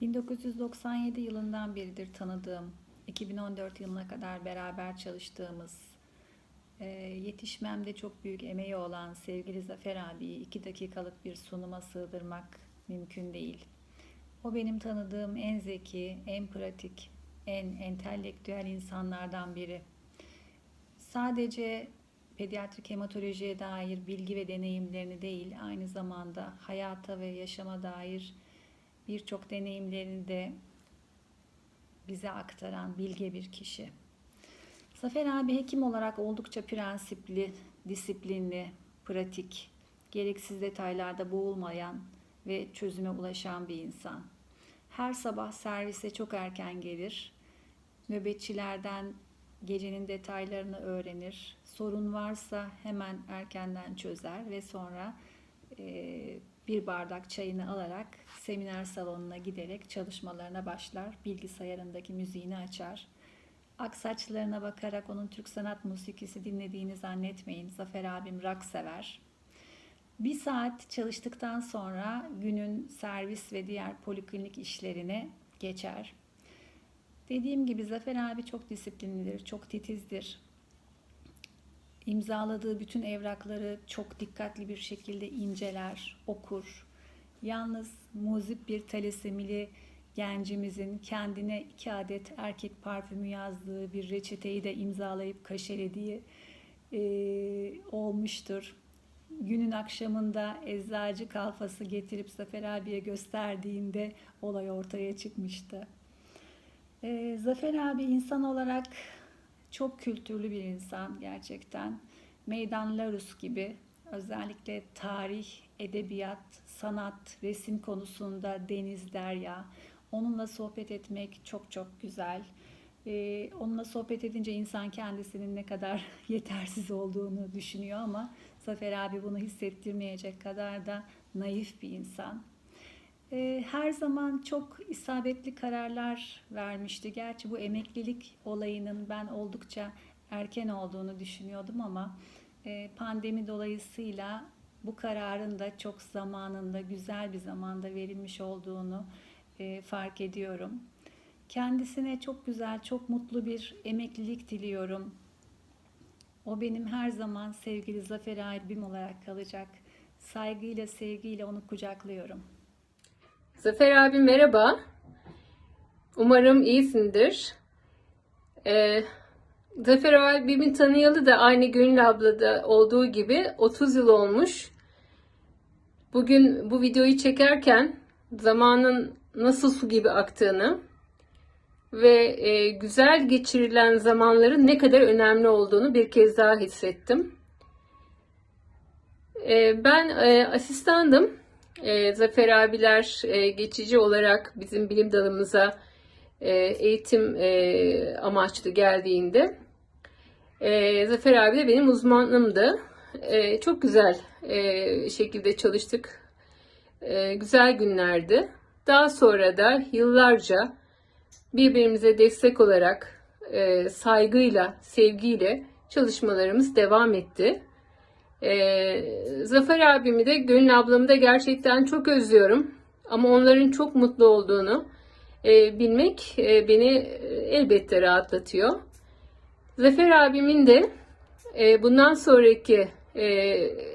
1997 yılından beridir tanıdığım, 2014 yılına kadar beraber çalıştığımız, e, yetişmemde çok büyük emeği olan sevgili Zafer abiyi iki dakikalık bir sunuma sığdırmak mümkün değil. O benim tanıdığım en zeki, en pratik, en entelektüel insanlardan biri. Sadece pediatrik hematolojiye dair bilgi ve deneyimlerini değil, aynı zamanda hayata ve yaşama dair birçok deneyimlerini de bize aktaran bilge bir kişi. Zafer abi hekim olarak oldukça prensipli, disiplinli, pratik, gereksiz detaylarda boğulmayan ve çözüme ulaşan bir insan. Her sabah servise çok erken gelir. Nöbetçilerden gecenin detaylarını öğrenir. Sorun varsa hemen erkenden çözer ve sonra e, bir bardak çayını alarak seminer salonuna giderek çalışmalarına başlar. Bilgisayarındaki müziğini açar. Aksaçlarına bakarak onun Türk sanat musikisi dinlediğini zannetmeyin. Zafer abim rock sever. Bir saat çalıştıktan sonra günün servis ve diğer poliklinik işlerine geçer. Dediğim gibi Zafer abi çok disiplinlidir, çok titizdir. İmzaladığı bütün evrakları çok dikkatli bir şekilde inceler, okur. Yalnız muzip bir talisemili gencimizin kendine iki adet erkek parfümü yazdığı bir reçeteyi de imzalayıp kaşelediği e, olmuştur. Günün akşamında eczacı kalfası getirip Zafer abiye gösterdiğinde olay ortaya çıkmıştı. E, Zafer abi insan olarak çok kültürlü bir insan gerçekten. Meydan Larus gibi özellikle tarih, edebiyat, sanat, resim konusunda deniz, derya. Onunla sohbet etmek çok çok güzel. Ee, onunla sohbet edince insan kendisinin ne kadar yetersiz olduğunu düşünüyor ama Zafer abi bunu hissettirmeyecek kadar da naif bir insan. Ee, her zaman çok isabetli kararlar vermişti. Gerçi bu emeklilik olayının ben oldukça erken olduğunu düşünüyordum ama e, pandemi dolayısıyla bu kararın da çok zamanında, güzel bir zamanda verilmiş olduğunu e, fark ediyorum. Kendisine çok güzel, çok mutlu bir emeklilik diliyorum. O benim her zaman sevgili Zafer abim olarak kalacak. Saygıyla, sevgiyle onu kucaklıyorum. Zafer abi merhaba. Umarım iyisindir. Ee, Zafer abimi tanıyalı da aynı Gönül ablada olduğu gibi 30 yıl olmuş. Bugün bu videoyu çekerken zamanın nasıl su gibi aktığını ve e, güzel geçirilen zamanların ne kadar önemli olduğunu bir kez daha hissettim. E, ben e, asistandım. E, Zafer abiler e, geçici olarak bizim bilim dalımıza e, eğitim e, amaçlı geldiğinde e, Zafer abi de benim uzmanımdı. E, çok güzel e, şekilde çalıştık. E, güzel günlerdi. Daha sonra da yıllarca birbirimize destek olarak e, saygıyla, sevgiyle çalışmalarımız devam etti. E, Zafer abimi de Gönül ablamı da gerçekten çok özlüyorum. Ama onların çok mutlu olduğunu e, bilmek e, beni elbette rahatlatıyor. Zafer abimin de e, bundan sonraki e,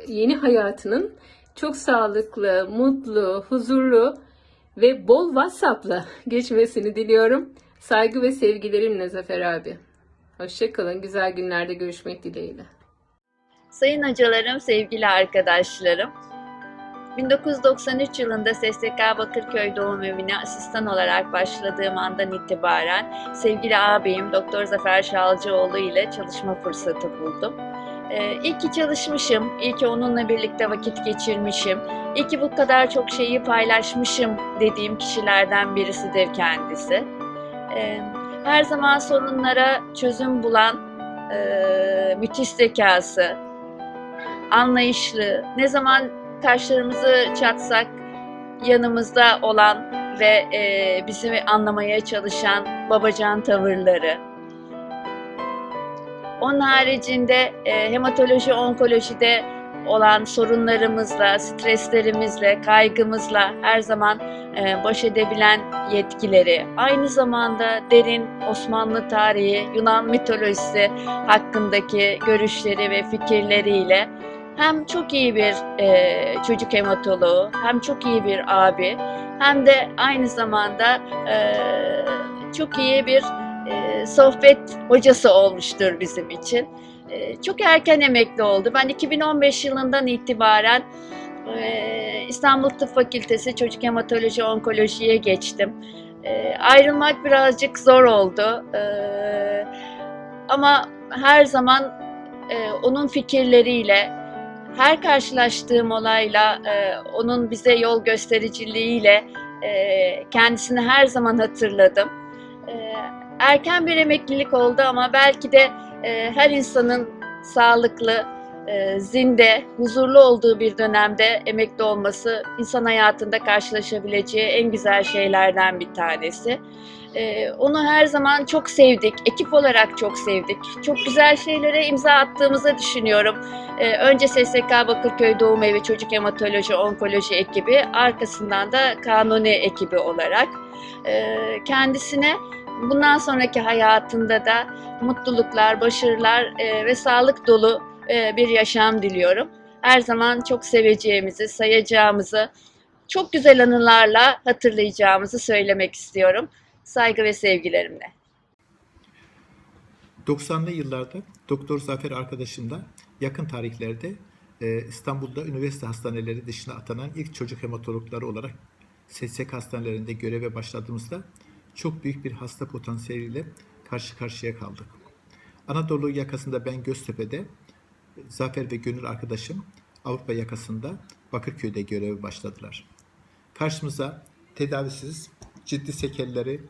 yeni hayatının çok sağlıklı, mutlu, huzurlu ve bol WhatsApp'la geçmesini diliyorum. Saygı ve sevgilerimle Zafer abi. Hoşçakalın. Güzel günlerde görüşmek dileğiyle. Sayın hocalarım, sevgili arkadaşlarım. 1993 yılında SSK Bakırköy Doğum Evi'ne asistan olarak başladığım andan itibaren sevgili ağabeyim Doktor Zafer Şalcıoğlu ile çalışma fırsatı buldum. Ee, iyi ki çalışmışım, iyi ki onunla birlikte vakit geçirmişim, iyi ki bu kadar çok şeyi paylaşmışım dediğim kişilerden birisidir kendisi. Ee, her zaman sorunlara çözüm bulan e, müthiş zekası, anlayışlı, ne zaman taşlarımızı çatsak yanımızda olan ve e, bizi anlamaya çalışan babacan tavırları. Onun haricinde e, hematoloji, onkolojide olan sorunlarımızla, streslerimizle, kaygımızla her zaman e, baş edebilen yetkileri, aynı zamanda derin Osmanlı tarihi, Yunan mitolojisi hakkındaki görüşleri ve fikirleriyle hem çok iyi bir e, çocuk hematoloğu, hem çok iyi bir abi, hem de aynı zamanda e, çok iyi bir e, sohbet hocası olmuştur bizim için. E, çok erken emekli oldu. Ben 2015 yılından itibaren e, İstanbul Tıp Fakültesi Çocuk Hematoloji Onkoloji'ye geçtim. E, ayrılmak birazcık zor oldu. E, ama her zaman e, onun fikirleriyle, her karşılaştığım olayla, e, onun bize yol göstericiliğiyle e, kendisini her zaman hatırladım. E, erken bir emeklilik oldu ama belki de e, her insanın sağlıklı, zinde, huzurlu olduğu bir dönemde emekli olması insan hayatında karşılaşabileceği en güzel şeylerden bir tanesi. E, onu her zaman çok sevdik, ekip olarak çok sevdik. Çok güzel şeylere imza attığımızı düşünüyorum. E, önce SSK Bakırköy Doğum Evi Çocuk Hematoloji Onkoloji ekibi, arkasından da Kanuni ekibi olarak. E, kendisine bundan sonraki hayatında da mutluluklar, başarılar e, ve sağlık dolu e, bir yaşam diliyorum. Her zaman çok seveceğimizi, sayacağımızı, çok güzel anılarla hatırlayacağımızı söylemek istiyorum. Saygı ve sevgilerimle. 90'lı yıllarda Doktor Zafer arkadaşımla yakın tarihlerde e, İstanbul'da üniversite hastaneleri dışına atanan ilk çocuk hematologları olarak SSK hastanelerinde göreve başladığımızda çok büyük bir hasta potansiyeliyle karşı karşıya kaldık. Anadolu yakasında ben Göztepe'de, Zafer ve Gönül arkadaşım Avrupa yakasında Bakırköy'de göreve başladılar. Karşımıza tedavisiz ciddi sekelleri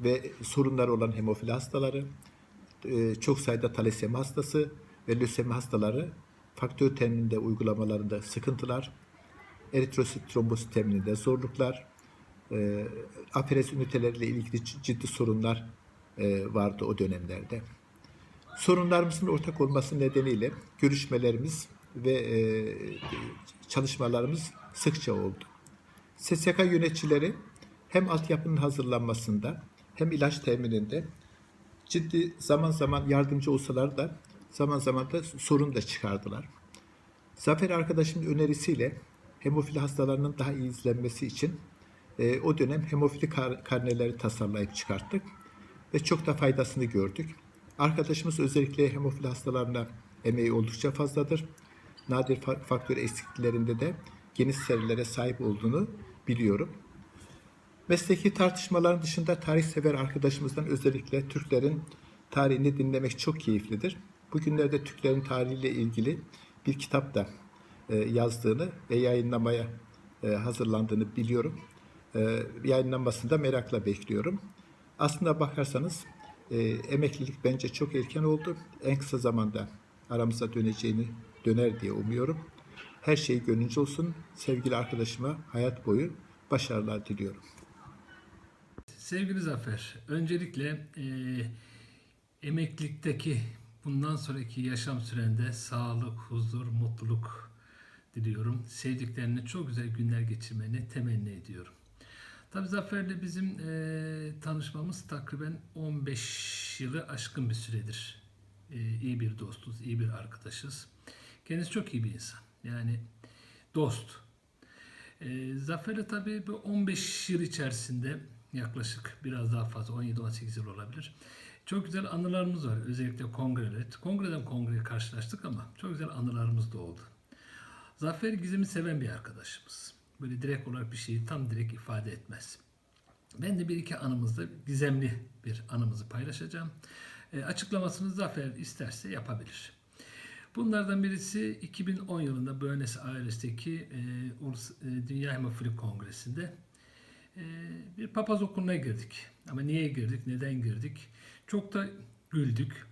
ve sorunları olan hemofili hastaları, e, çok sayıda talasemi hastası ve lösemi hastaları faktör temininde uygulamalarında sıkıntılar, eritrosit trombosit temininde zorluklar, e, aferes üniteleriyle ilgili ciddi sorunlar e, vardı o dönemlerde. Sorunlarımızın ortak olması nedeniyle görüşmelerimiz ve e, çalışmalarımız sıkça oldu. SSK yöneticileri hem altyapının hazırlanmasında hem ilaç temininde ciddi zaman zaman yardımcı olsalar da zaman zaman da sorun da çıkardılar. Zafer arkadaşımın önerisiyle hemofili hastalarının daha iyi izlenmesi için e, o dönem hemofili kar- karneleri tasarlayıp çıkarttık ve çok da faydasını gördük. Arkadaşımız özellikle hemofili hastalarına emeği oldukça fazladır. Nadir fa- faktör eksikliklerinde de geniş serilere sahip olduğunu biliyorum. Mesleki tartışmaların dışında tarihsever arkadaşımızdan özellikle Türklerin tarihini dinlemek çok keyiflidir. Bugünlerde Türklerin tarihiyle ilgili bir kitap da e, yazdığını ve yayınlamaya e, hazırlandığını biliyorum. E, yayınlanmasını da merakla bekliyorum. Aslında bakarsanız e, emeklilik bence çok erken oldu. En kısa zamanda aramıza döneceğini döner diye umuyorum. Her şey gönlünce olsun. Sevgili arkadaşıma hayat boyu başarılar diliyorum. Sevgili Zafer, öncelikle e, emeklilikteki bundan sonraki yaşam sürende sağlık, huzur, mutluluk diliyorum. Sevdiklerine çok güzel günler geçirmeni temenni ediyorum. Tabii Zafer'le bizim e, tanışmamız takriben 15 yılı aşkın bir süredir. E, iyi bir dostuz, iyi bir arkadaşız. Kendisi çok iyi bir insan. Yani dost. E, Zafer'le tabii bu 15 yıl içerisinde yaklaşık biraz daha fazla 17-18 yıl olabilir. Çok güzel anılarımız var. Özellikle kongreler. Kongreden kongreye karşılaştık ama çok güzel anılarımız da oldu. Zafer gizemi seven bir arkadaşımız. Böyle direkt olarak bir şeyi tam direkt ifade etmez. Ben de bir iki anımızda gizemli bir anımızı paylaşacağım. E, açıklamasını Zafer isterse yapabilir. Bunlardan birisi 2010 yılında Buenos Aires'teki e, Ulus- e, Dünya Hemofili Kongresi'nde e, bir papaz okuluna girdik. Ama niye girdik, neden girdik? Çok da güldük.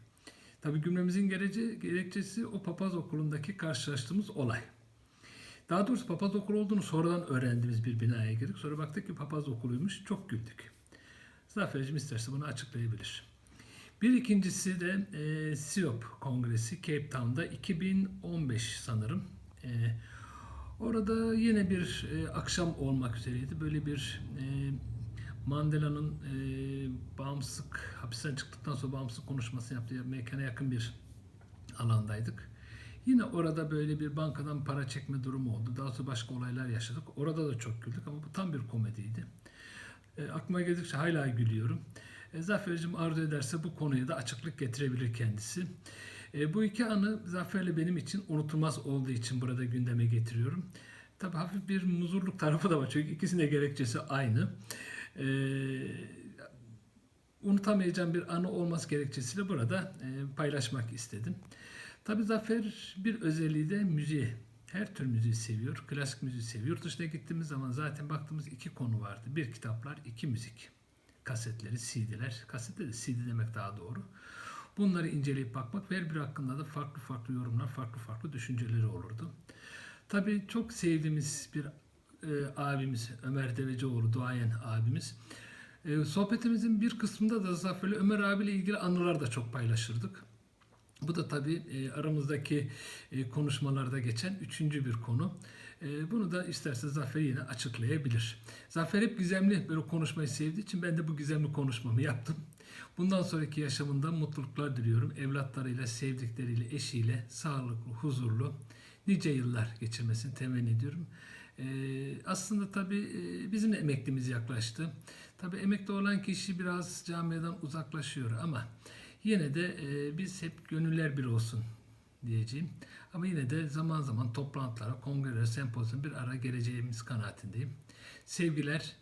Tabii gülmemizin gerece, gerekçesi o papaz okulundaki karşılaştığımız olay. Daha doğrusu papaz okulu olduğunu sonradan öğrendiğimiz bir binaya girdik. Sonra baktık ki papaz okuluymuş. Çok güldük. Zafer'cim isterse bunu açıklayabilir. Bir ikincisi de e, SIOP Kongresi Cape Town'da 2015 sanırım. E, Orada yine bir e, akşam olmak üzereydi. Böyle bir e, Mandela'nın e, bağımsızlık, hapisten çıktıktan sonra bağımsızlık konuşmasını yaptığı mekana yakın bir alandaydık. Yine orada böyle bir bankadan para çekme durumu oldu. Daha sonra başka olaylar yaşadık. Orada da çok güldük ama bu tam bir komediydi. E, aklıma geldikçe hala gülüyorum. E, Zafer'cim arzu ederse bu konuya da açıklık getirebilir kendisi. E, bu iki anı Zafer'le benim için unutulmaz olduğu için burada gündeme getiriyorum. Tabii hafif bir muzurluk tarafı da var çünkü ikisinin de gerekçesi aynı. E, unutamayacağım bir anı olması gerekçesiyle burada e, paylaşmak istedim. Tabii Zafer bir özelliği de müziği. Her tür müziği seviyor. Klasik müziği seviyor. Yurt dışına gittiğimiz zaman zaten baktığımız iki konu vardı. Bir kitaplar, iki müzik. Kasetleri, CD'ler. Kasette de CD demek daha doğru. Bunları inceleyip bakmak ve her biri hakkında da farklı farklı yorumlar, farklı farklı düşünceleri olurdu. Tabii çok sevdiğimiz bir e, abimiz Ömer Devecioğlu, duayen abimiz. E, sohbetimizin bir kısmında da Zafer'le Ömer abiyle ilgili anılar da çok paylaşırdık. Bu da tabii e, aramızdaki e, konuşmalarda geçen üçüncü bir konu. E, bunu da isterse Zafer yine açıklayabilir. Zafer hep gizemli böyle konuşmayı sevdiği için ben de bu gizemli konuşmamı yaptım. Bundan sonraki yaşamında mutluluklar diliyorum. Evlatlarıyla, sevdikleriyle, eşiyle sağlıklı, huzurlu, nice yıllar geçirmesini temenni ediyorum. Aslında tabii bizim de emeklimiz yaklaştı. Tabii emekli olan kişi biraz camiadan uzaklaşıyor ama Yine de e, biz hep gönüller bir olsun diyeceğim. Ama yine de zaman zaman toplantılara, kongrelere, sempozyum bir ara geleceğimiz kanaatindeyim. Sevgiler,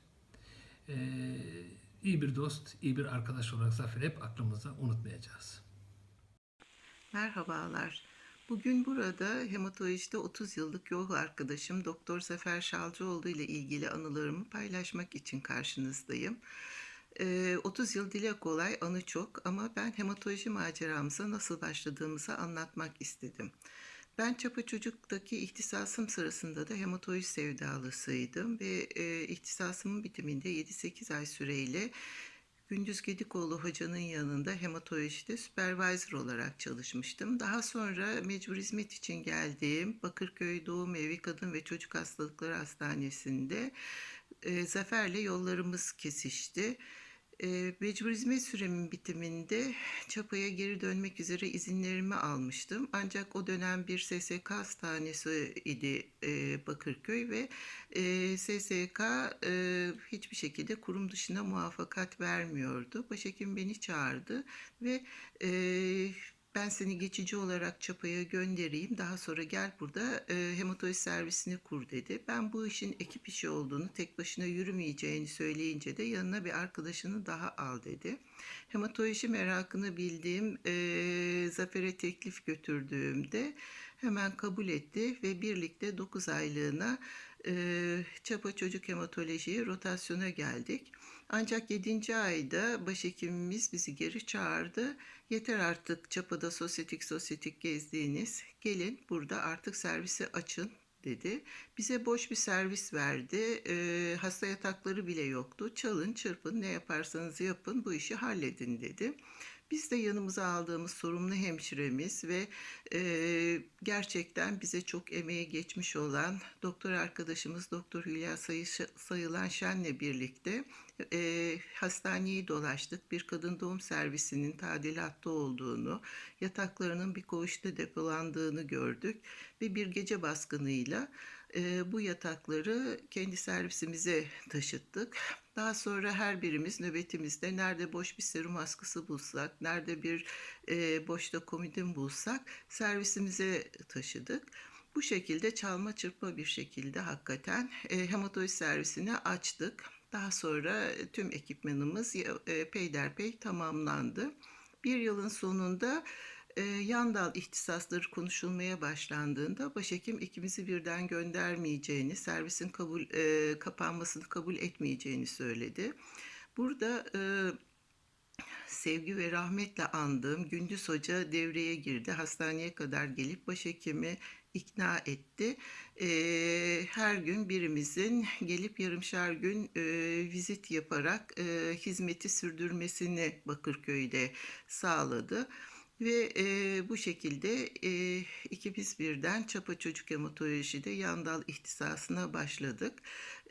e, iyi bir dost, iyi bir arkadaş olarak Zafer hep aklımızda unutmayacağız. Merhabalar. Bugün burada hematolojide 30 yıllık yol arkadaşım Doktor Zafer Şalcıoğlu ile ilgili anılarımı paylaşmak için karşınızdayım. Ee, 30 yıl dile kolay, anı çok ama ben hematoloji maceramıza nasıl başladığımızı anlatmak istedim. Ben Çapa Çocuk'taki ihtisasım sırasında da hematoloji sevdalısıydım ve ihtisasımın bitiminde 7-8 ay süreyle Gündüz Gedikoğlu hocanın yanında hematolojide supervisor olarak çalışmıştım. Daha sonra mecbur hizmet için geldiğim Bakırköy Doğum Evi Kadın ve Çocuk Hastalıkları Hastanesi'nde e, Zafer'le yollarımız kesişti. E, mecbur hizmet süremin bitiminde Çapa'ya geri dönmek üzere izinlerimi almıştım. Ancak o dönem bir SSK hastanesi idi e, Bakırköy ve e, SSK e, hiçbir şekilde kurum dışına muvaffakat vermiyordu. Başhekim beni çağırdı ve ben seni geçici olarak Çapa'ya göndereyim. Daha sonra gel burada e, hematoloji servisini kur dedi. Ben bu işin ekip işi olduğunu, tek başına yürümeyeceğini söyleyince de yanına bir arkadaşını daha al dedi. Hematoloji merakını bildiğim e, Zafer'e teklif götürdüğümde hemen kabul etti ve birlikte 9 aylığına e, Çapa Çocuk Hematoloji'ye rotasyona geldik. Ancak 7. ayda başhekimimiz bizi geri çağırdı. Yeter artık Çapa'da sosyetik sosyetik gezdiğiniz. Gelin burada artık servisi açın dedi. Bize boş bir servis verdi. E, hasta yatakları bile yoktu. Çalın, çırpın, ne yaparsanız yapın bu işi halledin dedi. Biz de yanımıza aldığımız sorumlu hemşiremiz ve e, gerçekten bize çok emeği geçmiş olan doktor arkadaşımız Doktor Hülya Sayı, Sayılan Şen'le birlikte e, hastaneyi dolaştık. Bir kadın doğum servisinin tadilatta olduğunu, yataklarının bir koğuşta depolandığını gördük ve bir gece baskınıyla e, bu yatakları kendi servisimize taşıttık. Daha sonra her birimiz nöbetimizde nerede boş bir serum askısı bulsak, nerede bir e, boşta komodin bulsak servisimize taşıdık. Bu şekilde çalma çırpma bir şekilde hakikaten e, hematoloji servisini açtık. Daha sonra tüm ekipmanımız e, peyderpey tamamlandı. Bir yılın sonunda e, yan dal ihtisasları konuşulmaya başlandığında başhekim ikimizi birden göndermeyeceğini, servisin kabul e, kapanmasını kabul etmeyeceğini söyledi. Burada e, sevgi ve rahmetle andığım Gündüz Hoca devreye girdi. Hastaneye kadar gelip başhekimi ikna etti. E, her gün birimizin gelip yarımşar gün e, vizit yaparak e, hizmeti sürdürmesini Bakırköy'de sağladı. Ve e, bu şekilde e, ikimiz birden Çapa Çocuk Hematolojide yan dal ihtisasına başladık.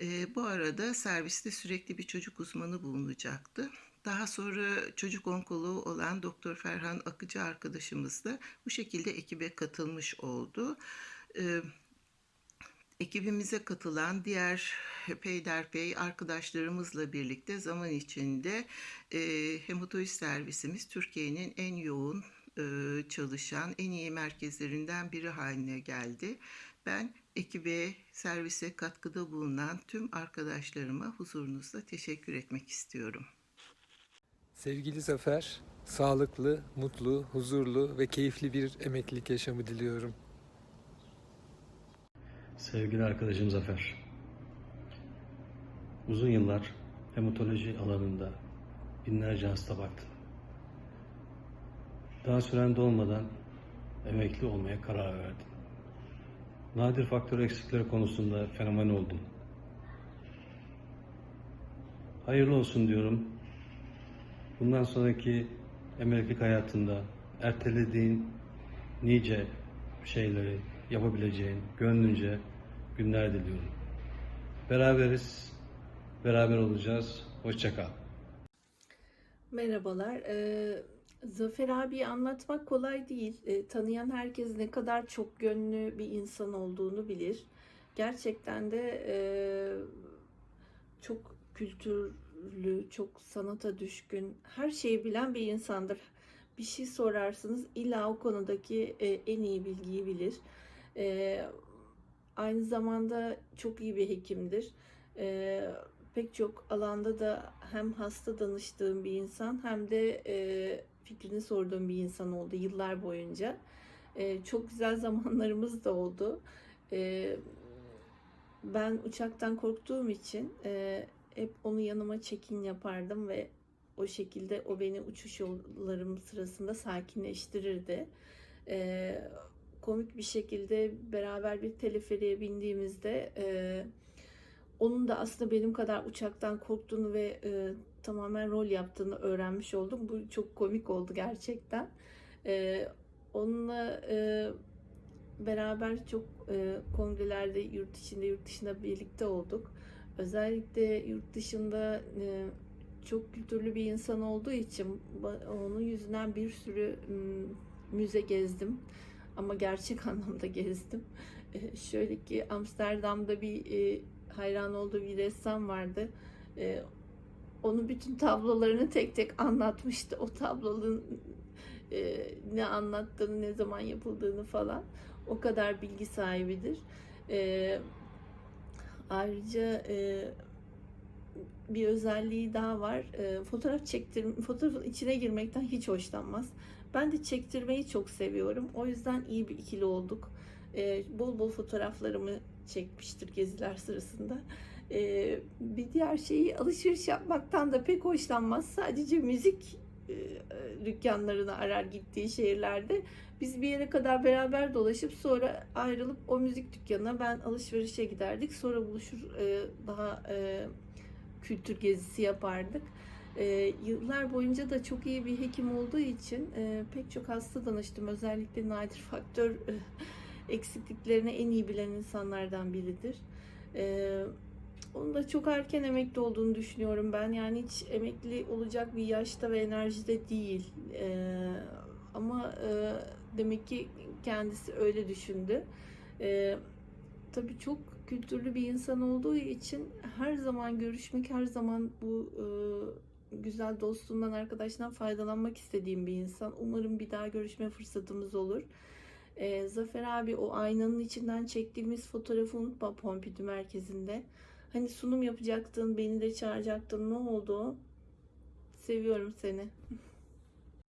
E, bu arada serviste sürekli bir çocuk uzmanı bulunacaktı. Daha sonra çocuk onkoloğu olan Doktor Ferhan Akıcı arkadaşımız da bu şekilde ekibe katılmış oldu. E, ekibimize katılan diğer peyderpey arkadaşlarımızla birlikte zaman içinde e, hematoloji servisimiz Türkiye'nin en yoğun çalışan en iyi merkezlerinden biri haline geldi. Ben ekibe, servise katkıda bulunan tüm arkadaşlarıma huzurunuzda teşekkür etmek istiyorum. Sevgili Zafer, sağlıklı, mutlu, huzurlu ve keyifli bir emeklilik yaşamı diliyorum. Sevgili arkadaşım Zafer, uzun yıllar hematoloji alanında binlerce hasta baktın. Daha süren dolmadan emekli olmaya karar verdin. Nadir faktör eksikleri konusunda fenomen oldun. Hayırlı olsun diyorum. Bundan sonraki emeklilik hayatında ertelediğin nice şeyleri yapabileceğin gönlünce günler diliyorum. Beraberiz, beraber olacağız. Hoşça kal. Merhabalar. Ee, Zafer abi anlatmak kolay değil. Ee, tanıyan herkes ne kadar çok gönlü bir insan olduğunu bilir. Gerçekten de e, çok kültürlü, çok sanata düşkün, her şeyi bilen bir insandır. Bir şey sorarsınız illa o konudaki e, en iyi bilgiyi bilir. E, aynı zamanda çok iyi bir hekimdir. E, pek çok alanda da hem hasta danıştığım bir insan hem de e, fikrini sorduğum bir insan oldu yıllar boyunca. E, çok güzel zamanlarımız da oldu. E, ben uçaktan korktuğum için e, hep onu yanıma çekin yapardım ve o şekilde o beni uçuş yollarım sırasında sakinleştirirdi. E, komik bir şekilde beraber bir teleferiğe bindiğimizde e, onun da aslında benim kadar uçaktan korktuğunu ve e, tamamen rol yaptığını öğrenmiş oldum. Bu çok komik oldu gerçekten. E, onunla e, beraber çok e, kongrelerde yurt içinde yurt dışında birlikte olduk. Özellikle yurt dışında e, çok kültürlü bir insan olduğu için onun yüzünden bir sürü müze gezdim. Ama gerçek anlamda gezdim. E, şöyle ki Amsterdam'da bir e, hayran olduğu bir ressam vardı. E, onun bütün tablolarını tek tek anlatmıştı. O tablonun e, ne anlattığını, ne zaman yapıldığını falan. O kadar bilgi sahibidir. E, ayrıca e, bir özelliği daha var. E, fotoğraf çektirme, fotoğrafın içine girmekten hiç hoşlanmaz. Ben de çektirmeyi çok seviyorum. O yüzden iyi bir ikili olduk. E, bol bol fotoğraflarımı çekmiştir geziler sırasında. E, bir diğer şeyi alışveriş yapmaktan da pek hoşlanmaz. Sadece müzik e, dükkanlarını arar gittiği şehirlerde. Biz bir yere kadar beraber dolaşıp sonra ayrılıp o müzik dükkanına ben alışverişe giderdik. Sonra buluşur e, daha e, kültür gezisi yapardık. E, yıllar boyunca da çok iyi bir hekim olduğu için e, pek çok hasta danıştım. Özellikle nadir faktör e, eksikliklerini en iyi bilen insanlardan biridir. E, onun da çok erken emekli olduğunu düşünüyorum ben. Yani hiç emekli olacak bir yaşta ve enerjide değil. E, ama e, demek ki kendisi öyle düşündü. E, tabii çok kültürlü bir insan olduğu için her zaman görüşmek, her zaman bu e, güzel dostluğundan, arkadaşından faydalanmak istediğim bir insan. Umarım bir daha görüşme fırsatımız olur. E, Zafer abi o aynanın içinden çektiğimiz fotoğrafı unutma Pompidou merkezinde. Hani sunum yapacaktın, beni de çağıracaktın. Ne oldu? Seviyorum seni.